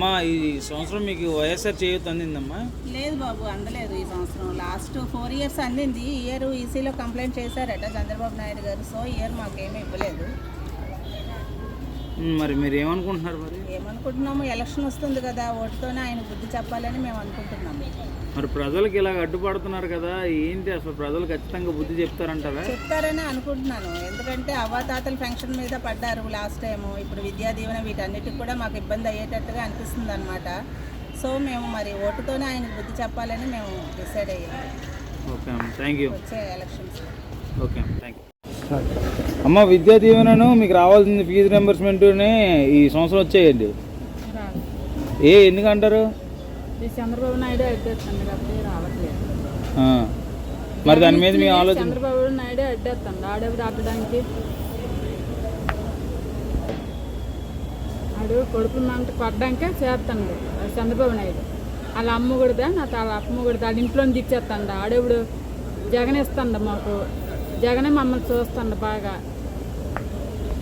మా ఈ సంవత్సరం మీకు వైఎస్ఆర్ చేయూత అందిందమ్మా. లేదు బాబు అందలేదు ఈ సంవత్సరం. లాస్ట్ ఫోర్ ఇయర్స్ అందింది. ఈ ఇయర్ ఈసీలో కంప్లైంట్ చేశారట చంద్రబాబు నాయుడు గారు. సో ఇయర్ మాకేమీ ఇవ్వలేదు. మరి మీరు ఏమనుకుంటున్నారు మరి? ఏమనుకుంటున్నాము ఎలక్షన్ వస్తుంది కదా ఓటుతోనే ఆయన బుద్ధి చెప్పాలని మేము అనుకుంటున్నాము మరి ప్రజలకు ఇలా అడ్డుపడుతున్నారు కదా ఏంటి అసలు ప్రజలు ఖచ్చితంగా బుద్ధి చెప్తారంటారా? చెప్తారని అనుకుంటున్నాను. ఎందుకంటే అవ్వాతాతల ఫంక్షన్ మీద పడ్డారు లాస్ట్ టైము. ఇప్పుడు విద్యా దీవెన వీటన్నిటికి కూడా మాకు ఇబ్బంది అయ్యేటట్టుగా అనిపిస్తుంది అనమాట సో మేము మరి ఓటుతోనే ఆయనకు బుద్ధి చెప్పాలని మేము డిసైడ్ అయ్యాము ఓకే థ్యాంక్ యూ వచ్చే ఎలక్షన్స్. ఓకే థ్యాంక్ యూ అమ్మ విద్యా దీవెనను మీకు రావాల్సిన ఫీజు రింబర్స్మెంట్ని ఈ సంవత్సరం వచ్చేయండి. ఏ ఎందుకంటారు? చంద్రబాబు నాయుడు రావట్లేదు. మరి దాని మీద మీ ఆలోచన? చంద్రబాబు నాయుడు అడ్డేస్తాడు ఆడెవరు ఆడడానికి ఆడు కొడుకు మంట కొట్టడానికే చేస్తాడు అది చంద్రబాబు నాయుడు. వాళ్ళ అమ్మ కొడితే నా వాళ్ళ అమ్మ కొడితే వాళ్ళ ఇంట్లో దిచ్చేస్తాడు ఆడెవడు జగన్ ఇస్తాడు మాకు. జగనే మమ్మల్ని చూస్తుండ బాగా.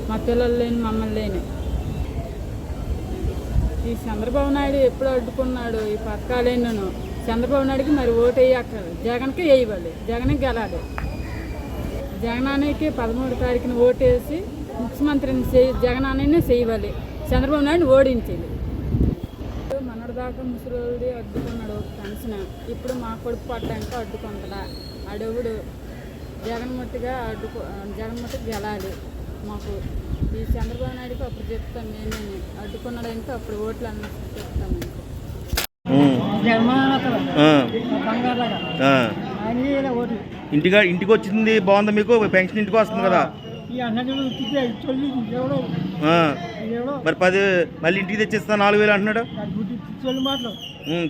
మా పిల్లలు లేని మమ్మల్ని లేని. ఈ చంద్రబాబు నాయుడు ఎప్పుడు అడ్డుకున్నాడు ఈ పథకాలేను చంద్రబాబు నాయుడికి మరి ఓటు వేయక్కర్లేదు. జగన్కి వేయవాలి. జగన్ గెలాలి. జగనానికి పదమూడు తారీఖున ఓటు వేసి ముఖ్యమంత్రిని చేయి జగనాన్ని చేయవాలి చంద్రబాబు నాయుడు ఓడించాలి. మనదాకా ముసలి అడ్డుకున్నాడు ఒక పెన్షన్. ఇప్పుడు మా కొడుకు పడ్డానికి అడ్డుకుంటాడా అడవుడు జగన్మూర్తిగా అడ్డుకు జగన్మూర్తికి గెలాలి. మాకు ఈ చంద్రబాబు నాయుడుకి అప్పుడు చెప్తాం మేమేమి. అడ్డుకున్నాడు ఇంకా అప్పుడు ఓట్లు అన్నీ చెప్తాం ఇంటిగా ఇంటికి వచ్చింది బాగుందా మీకు? పెన్షన్ ఇంటికి వస్తుంది కదా. మరి పది మళ్ళీ ఇంటికి తెచ్చిస్తా నాలుగు వేలు అంటున్నాడు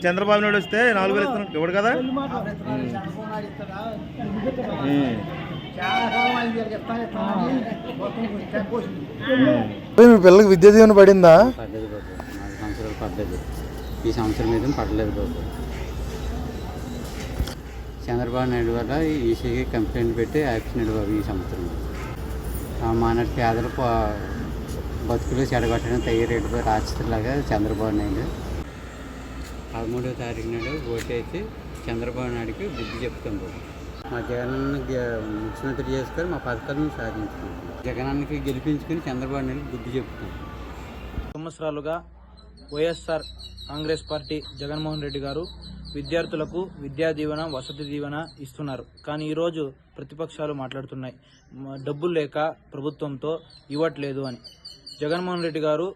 చంద్రబాబు నాయుడు వస్తే నాలుగు వేలు ఇస్తున్నాడు ఇవ్వడు కదా. మీ పిల్లలకి విద్యా దీవెన పడిందా? పడ్డది ఈ సంవత్సరం మీద పడలేదు బాబు. చంద్రబాబు నాయుడు వల్ల ఈసీకి కంప్లైంట్ పెట్టి యాక్సిడెంట్ బాబు ఈ సంవత్సరం. ఆ మానటి పేదల ప- బతుకులు చెడగొట్టడం తయారేటు రాక్షసులాగా చంద్రబాబు నాయుడు. పదమూడవ తారీఖు నాడు ఓటేసి చంద్రబాబు నాయుడుకి బుద్ధి చెప్తాం మా జగనన్న ముఖ్యమంత్రి చేసుకొని మా పథకాలను సాధించుకుంటాం. జగనానికి గెలిపించుకుని చంద్రబాబు నాయుడు బుద్ధి చెప్తాం. సంవత్సరాలుగా వైఎస్ఆర్ కాంగ్రెస్ పార్టీ జగన్మోహన్ రెడ్డి గారు విద్యార్థులకు విద్యా దీవెన వసతి దీవెన ఇస్తున్నారు. కానీ ఈరోజు ప్రతిపక్షాలు మాట్లాడుతున్నాయి. డబ్బులు లేక ప్రభుత్వంతో ఇవ్వట్లేదు అని. జగన్మోహన్ రెడ్డి గారు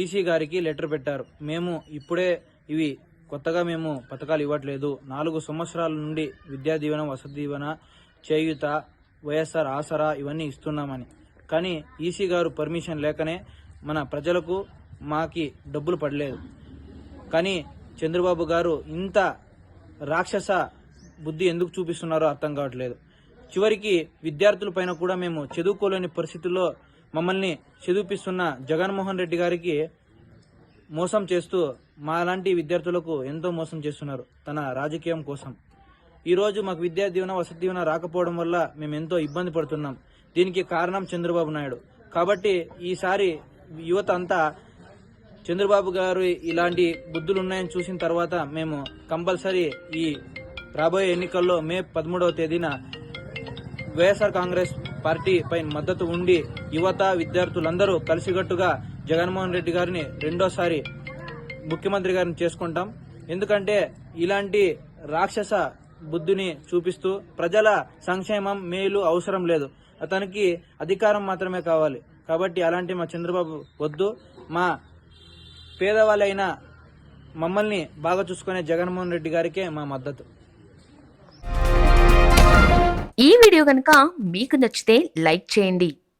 ఈసీ గారికి లెటర్ పెట్టారు. మేము ఇప్పుడే ఇవి కొత్తగా మేము పథకాలు ఇవ్వట్లేదు. నాలుగు సంవత్సరాల నుండి విద్యా దీవెన వసతి దీవెన చేయుత వైఎస్ఆర్ ఆసరా ఇవన్నీ ఇస్తున్నామని. కానీ ఈసీ గారు పర్మిషన్ లేకనే మన ప్రజలకు మాకి డబ్బులు పడలేదు. కానీ చంద్రబాబు గారు ఇంత రాక్షస బుద్ధి ఎందుకు చూపిస్తున్నారో అర్థం కావట్లేదు. చివరికి విద్యార్థుల పైన కూడా మేము చదువుకోలేని పరిస్థితుల్లో మమ్మల్ని చదివిపిస్తున్న జగన్మోహన్ రెడ్డి గారికి మోసం చేస్తూ మాలాంటి విద్యార్థులకు ఎంతో మోసం చేస్తున్నారు తన రాజకీయం కోసం. ఈరోజు మాకు విద్యా దీవెన వసతి దీవెన రాకపోవడం వల్ల మేము ఎంతో ఇబ్బంది పడుతున్నాం. దీనికి కారణం చంద్రబాబు నాయుడు. కాబట్టి ఈసారి యువత అంతా చంద్రబాబు గారు ఇలాంటి బుద్ధులు ఉన్నాయని చూసిన తర్వాత మేము కంపల్సరీ ఈ రాబోయే ఎన్నికల్లో మే పదమూడవ తేదీన వైఎస్ఆర్ కాంగ్రెస్ పార్టీ పై మద్దతు ఉండి యువత విద్యార్థులందరూ కలిసికట్టుగా జగన్మోహన్ రెడ్డి గారిని రెండోసారి ముఖ్యమంత్రి గారిని చేసుకుంటాం. ఎందుకంటే ఇలాంటి రాక్షస బుద్ధిని చూపిస్తూ ప్రజల సంక్షేమం మేలు అవసరం లేదు. అతనికి అధికారం మాత్రమే కావాలి. కాబట్టి అలాంటి మా చంద్రబాబు వద్దు. మా పేదవాళ్ళైన మమ్మల్ని బాగా చూసుకునే జగన్మోహన్ రెడ్డి గారికే మా మద్దతు. ఈ వీడియో కనుక మీకు నచ్చితే లైక్ చేయండి.